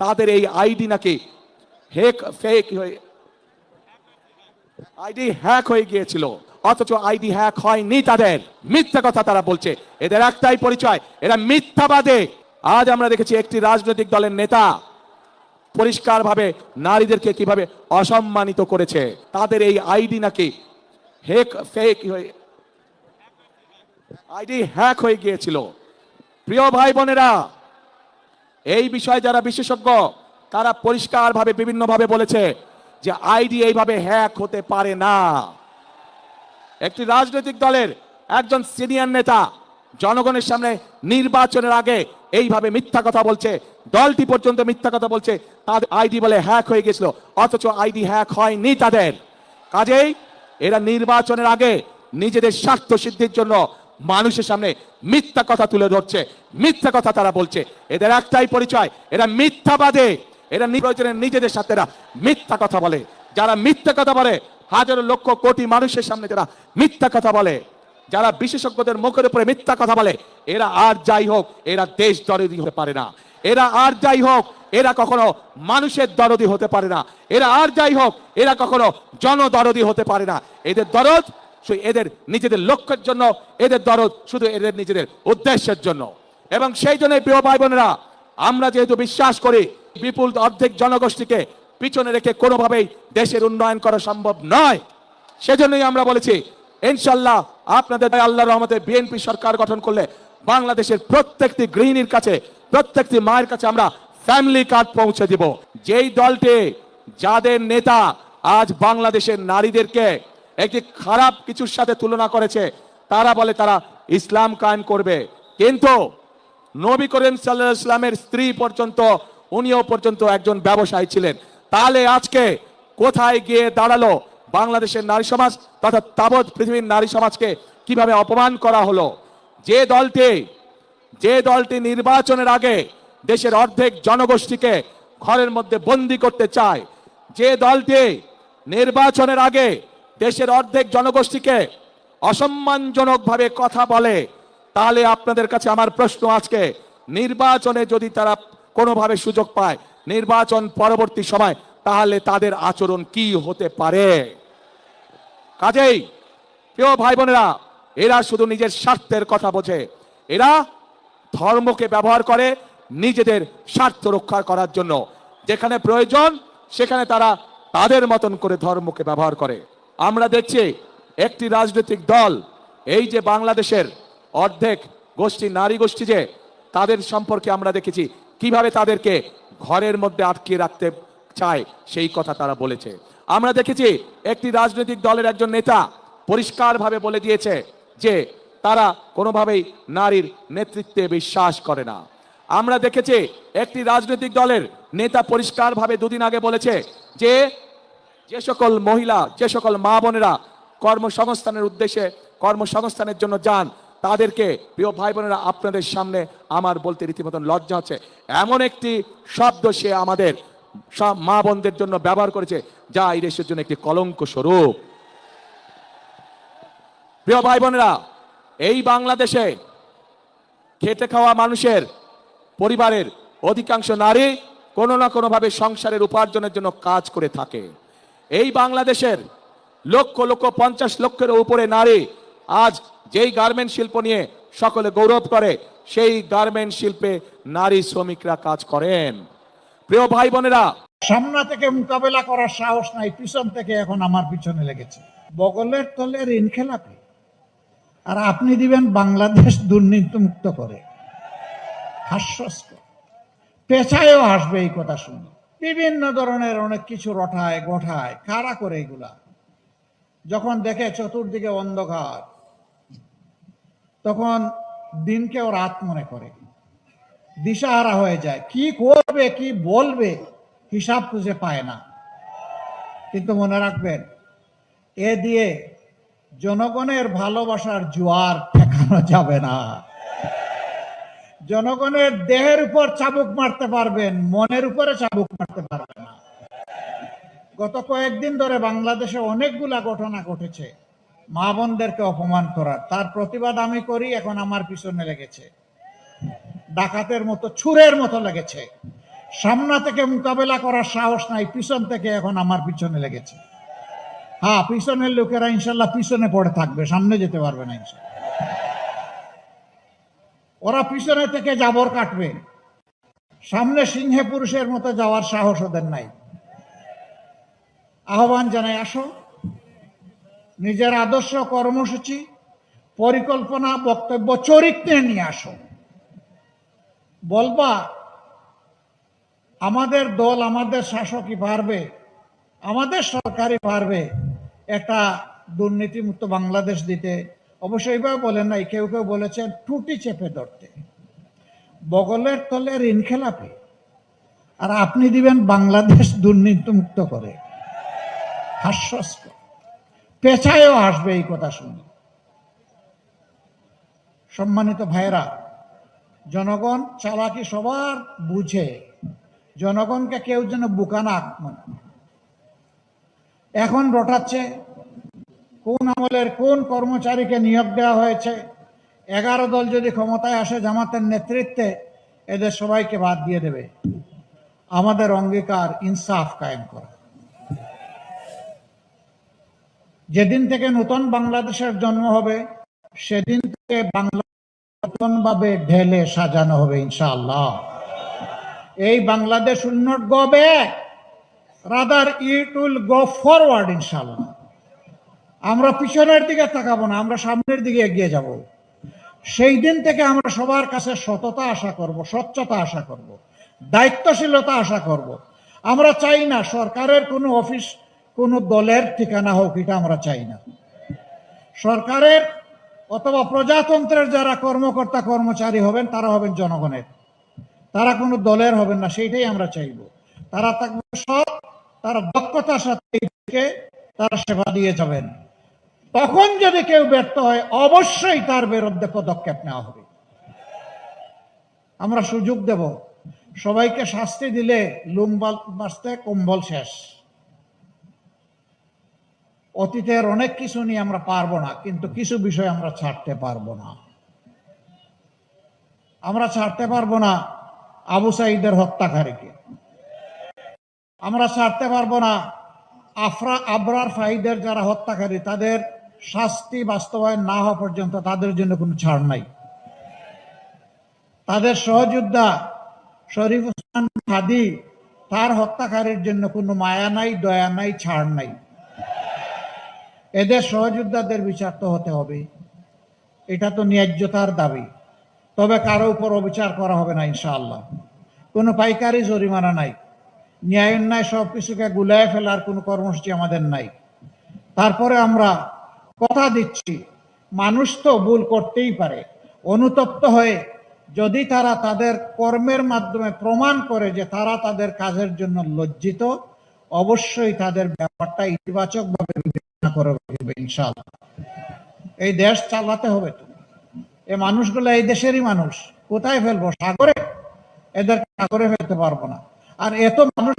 তাদের এই আইডি নাকি হেক ফেক হয়ে আইডি হ্যাক হয়ে গিয়েছিল। অথচ আইডি হ্যাক হয়নি তাদের। মিথ্যা কথা তারা বলছে। এদের একটাই পরিচয়, এরা মিথ্যাবাদে। আজ আমরা দেখেছি একটি রাজনৈতিক দলের নেতা পরিষ্কারভাবে নারীদেরকে কীভাবে অসম্মানিত করেছে। তাদের এই আইডি নাকি হেক ফেক হয়ে আইডি হ্যাক হয়ে গিয়েছিল। প্রিয় ভাই বোনেরা এই বিষয়ে যারা বিশেষজ্ঞ, তারা পরিষ্কারভাবে, বিভিন্নভাবে বলেছে যে আইডি এইভাবে হ্যাক হতে পারে না। একটি রাজনৈতিক দলের একজন সিনিয়র নেতা জনগণের সামনে নির্বাচনের আগে এইভাবে মিথ্যা কথা বলছে, দলটি পর্যন্ত মিথ্যা কথা বলছে, তাদের আইডি বলে হ্যাক হয়ে গেছিল, অথচ আইডি হ্যাক হয়নি তাদের। কাজেই এরা নির্বাচনের আগে নিজেদের স্বার্থ সিদ্ধির জন্য মানুষের সামনে মিথ্যা কথা তুলে ধরছে, মিথ্যা কথা তারা বলছে। এদের একটাই পরিচয়, এরা মিথ্যাবাদে, এরা নিজেদের সাথে এরা মিথ্যা কথা বলে। যারা মিথ্যা কথা বলে, হাজারো লক্ষ কোটি মানুষের সামনে যারা মিথ্যা কথা বলে, যারা বিশেষজ্ঞদের মুখের উপরে মিথ্যা কথা বলে, এরা আর যাই হোক, এরা দেশ দরদি হতে পারে না। এরা আর যাই হোক, এরা কখনো মানুষের দরদি হতে পারে না। এরা আর যাই হোক, এরা কখনো জনদরদি হতে পারে না। এদের দরদ শুধু এদের নিজেদের লক্ষ্যের জন্য, এদের দরদ শুধু এদের নিজেদের উদ্দেশ্যের জন্য। এবং সেই জন্য প্রিয় ভাই বোনেরা আমরা যেহেতু বিশ্বাস করি, বিপুল অর্ধেক জনগোষ্ঠীকে পিছনে রেখে কোনোভাবেই দেশের উন্নয়ন করা সম্ভব নয়, সেজন্যই আমরা বলেছি ইনশাল্লাহ আপনাদের আল্লাহ রহমতে বিএনপি সরকার গঠন করলে বাংলাদেশের প্রত্যেকটি গৃহিণীর কাছে, প্রত্যেকটি মায়ের কাছে আমরা ফ্যামিলি কার্ড পৌঁছে দিব। যেই দলটি, যাদের নেতা আজ বাংলাদেশের নারীদেরকে একটি খারাপ কিছুর সাথে তুলনা করেছে। তারা বলে তারা ইসলাম কায়েম করবে। কিন্তু নবী করিম সাল্লাহ ইসলামের স্ত্রী পর্যন্ত, উনিও পর্যন্ত একজন ব্যবসায়ী ছিলেন। তাহলে আজকে কোথায় গিয়ে দাঁড়াল বাংলাদেশের নারী সমাজ তথা তাবৎ পৃথিবীর নারী সমাজকে কীভাবে অপমান করা হলো? যে দলটি যে দলটি নির্বাচনের আগে দেশের অর্ধেক জনগোষ্ঠীকে ঘরের মধ্যে বন্দি করতে চায়, যে দলটি নির্বাচনের আগে দেশের অর্ধেক জনগোষ্ঠীকে অসম্মানজনকভাবে কথা বলে, তাহলে আপনাদের কাছে আমার প্রশ্ন আজকে, নির্বাচনে যদি তারা কোনোভাবে সুযোগ পায়, নির্বাচন পরবর্তী সময়, তাহলে তাদের আচরণ কি হতে পারে? কাজেই, প্রিয় ভাই বোনেরা এরা শুধু নিজের স্বার্থের কথা বোঝে। এরা ধর্মকে ব্যবহার করে নিজেদের স্বার্থ রক্ষা করার জন্য। যেখানে প্রয়োজন, সেখানে তারা তাদের মতন করে ধর্মকে ব্যবহার করে। আমরা দেখছি একটি রাজনৈতিক দল, এই যে বাংলাদেশের অর্ধেক গোষ্ঠী, নারী গোষ্ঠী যে, তাদের সম্পর্কে আমরা দেখেছি। কীভাবে তাদেরকে ঘরের মধ্যে আটকে রাখতে চায়, সেই কথা তারা বলেছে। আমরা দেখেছি একটি রাজনৈতিক দলের একজন নেতা পরিষ্কারভাবে বলে দিয়েছে যে, তারা কোনোভাবেই নারীর নেতৃত্বে বিশ্বাস করে না। আমরা দেখেছি একটি রাজনৈতিক দলের নেতা পরিষ্কারভাবে দুদিন আগে বলেছে যে যে সকল মহিলা, যে সকল মা বোনেরা কর্মসংস্থানের উদ্দেশ্যে, কর্মসংস্থানের জন্য যান, তাদেরকে প্রিয় ভাই বোনেরা, আপনাদের সামনে আমার বলতে রীতিমতন লজ্জা হচ্ছে এমন একটি শব্দ সে আমাদের সব মা বোনদের জন্য ব্যবহার করেছে, যা এই দেশের জন্য একটি কলঙ্ক স্বরূপ। প্রিয় ভাই বোনেরা, এই বাংলাদেশে খেটে খাওয়া মানুষের, পরিবারের অধিকাংশ নারী কোনো না কোনোভাবে সংসারের উপার্জনের জন্য কাজ করে থাকে। এই বাংলাদেশের লক্ষ লক্ষ পঞ্চাশ লক্ষের উপরে নারী আজ যেই গার্মেন্ট শিল্প নিয়ে সকলে গৌরব করে, সেই গার্মেন্ট শিল্পে নারী শ্রমিকরা কাজ করেন। প্রিয় ভাই বোনেরা, সামনা থেকে মোকাবেলা করার সাহস নাই, পিছন থেকে এখন আমার পিছনে লেগেছে। বগলের তলে ঋণ খেলাপি আর আপনি দিবেন বাংলাদেশ দুর্নীতি মুক্ত করে। হাস্যস্কর। পেছায়ও আসবে এই কথা শুনে। বিভিন্ন ধরনের অনেক কিছু রটায় গোঠায় কারা করে এগুলা। যখন দেখে চতুর্দিকে অন্ধকার, তখন দিনকে দিনকেও রাত মনে করে। দিশাহারা হয়ে যায়। কি করবে, কি বলবে, হিসাব খুঁজে পায় না। কিন্তু মনে রাখবেন, এ দিয়ে জনগণের ভালোবাসার জোয়ার ঠেকানো যাবে না। জনগণের দেহের উপর চাবুক মারতে পারবেন, মনের উপরে চাবুক মারতে পারবেন না। গত কয়েকদিন ধরে বাংলাদেশে অনেকগুলা ঘটনা ঘটেছে। মা বোনদেরকে অপমান করার। তার প্রতিবাদ আমি করি, এখন আমার পিছনে লেগেছে। ডাকাতের মতো ছুরের মতো লেগেছে। সামনা থেকে মোকাবেলা করার সাহস নাই, পিছন থেকে এখন আমার পিছনে লেগেছে। হ্যাঁ পিছনের লোকেরা ইনশাল্লাহ পিছনে পড়ে থাকবে, সামনে যেতে পারবে না ইনশাল্লাহ। ওরা পিছনে থেকে জাবর কাটবে। সামনে সিংহে পুরুষের মতো যাওয়ার সাহস ওদের নাই। আহ্বান জানাই, আসো। নিজের আদর্শ কর্মসূচি, পরিকল্পনা, বক্তব্য, চরিত্রে নিয়ে আসো। বলবা, আমাদের দল আমাদের শাসকই পারবে, আমাদের সরকারই পারবে একটা দুর্নীতিমুক্ত বাংলাদেশ দিতে অবশ্যই এইভাবে বলেন নাই, কেউ কেউ বলেছেন টুটি চেপে ধরতে, বগলের তলে ঋণ খেলাপি আর আপনি দিবেন বাংলাদেশ দুর্নীতিমুক্ত করে। হাস্যস্কর। পেছায়ও আসবে এই কথা শুনে। সম্মানিত ভাইরা জনগণ চালাকি সবার বুঝে, জনগণকে কেউ যেন বোকা না এখন রটাচ্ছে কোন আমলের কোন কর্মচারীকে নিয়োগ দেওয়া হয়েছে? এগারো দল যদি ক্ষমতায় আসে জামাতের নেতৃত্বে, এদের সবাইকে বাদ দিয়ে দেবে। আমাদের অঙ্গীকার ইনসাফ কায়েম করা। যেদিন থেকে নতুন বাংলাদেশের জন্ম হবে, সেদিন থেকে বাংলা নতুন ভাবে ঢেলে সাজানো হবে ইনশাআল্লাহ। এই Bangladesh will not go back rather it will go forward ইনশাআল্লাহ। আমরা পিছনের দিকে তাকাবো না, আমরা সামনের দিকে এগিয়ে যাব। সেই দিন থেকে আমরা সবার কাছে সততা আশা করব, স্বচ্ছতা আশা করব, দায়িত্বশীলতা আশা করব। আমরা চাই না সরকারের কোনো অফিস, কোনো দলের ঠিকানা হোক, এটা আমরা চাই না। সরকারের অথবা প্রজাতন্ত্রের যারা কর্মকর্তা, কর্মচারী হবেন, তারা হবেন জনগণের। তারা কোনো দলের হবেন না, সেইটাই আমরা চাইব। তারা থাকবে সৎ, তারা দক্ষতার সাথে তারা সেবা দিয়ে যাবেন। তখন যদি কেউ ব্যর্থ হয়, অবশ্যই তার বিরুদ্ধে পদক্ষেপ নেওয়া হবে। আমরা সুযোগ দেব। সবাইকে শাস্তি দিলে লুমবাল বাঁচতে কম্বল শেষ। অতীতের অনেক কিছু নিয়ে আমরা পারব না, কিন্তু কিছু বিষয় আমরা ছাড়তে পারব না। আমরা ছাড়তে পারব না আবু সাইদের হত্যাকারীকে। আমরা ছাড়তে পারব না আফরা আবরার ফাইদের যারা হত্যাকারী, তাদের শাস্তি বাস্তবায়ন না হওয়া পর্যন্ত তাদের জন্য কোনো ছাড় নাই। তাদের সহযোদ্ধা শরীফ হোসেন হাদি, তার হত্যাকারীর জন্য কোনো মায়া নাই, দয়া নাই, ছাড় নাই। এদের সহযোদ্ধাদের বিচার তো হতে হবে। এটা তো ন্যায্যতার দাবি। তবে কারও উপর অবিচার করা হবে না, ইনশাআল্লাহ। কোনো পাইকারি জরিমানা নাই। ন্যায় অন্যায় সব কিছুকে গুলায় ফেলার কোনো কর্মসূচি আমাদের নাই। তারপরে আমরা কথা দিচ্ছি। মানুষ তো ভুল করতেই পারে। অনুতপ্ত হয়ে যদি তারা তাদের কর্মের মাধ্যমে প্রমাণ করে যে তারা তাদের কাজের জন্য লজ্জিত, অবশ্যই তাদের ব্যাপারটা ইতিবাচকভাবে বিবেচনা করে রাখবে ইনশাআল্লাহ। এই দেশ চালাতে হবে তো। এই মানুষগুলো এই দেশেরই মানুষ। কোথায় ফেলব? সাগরে? এদের সাগরে ফেলতে পারব না। আর এত মানুষ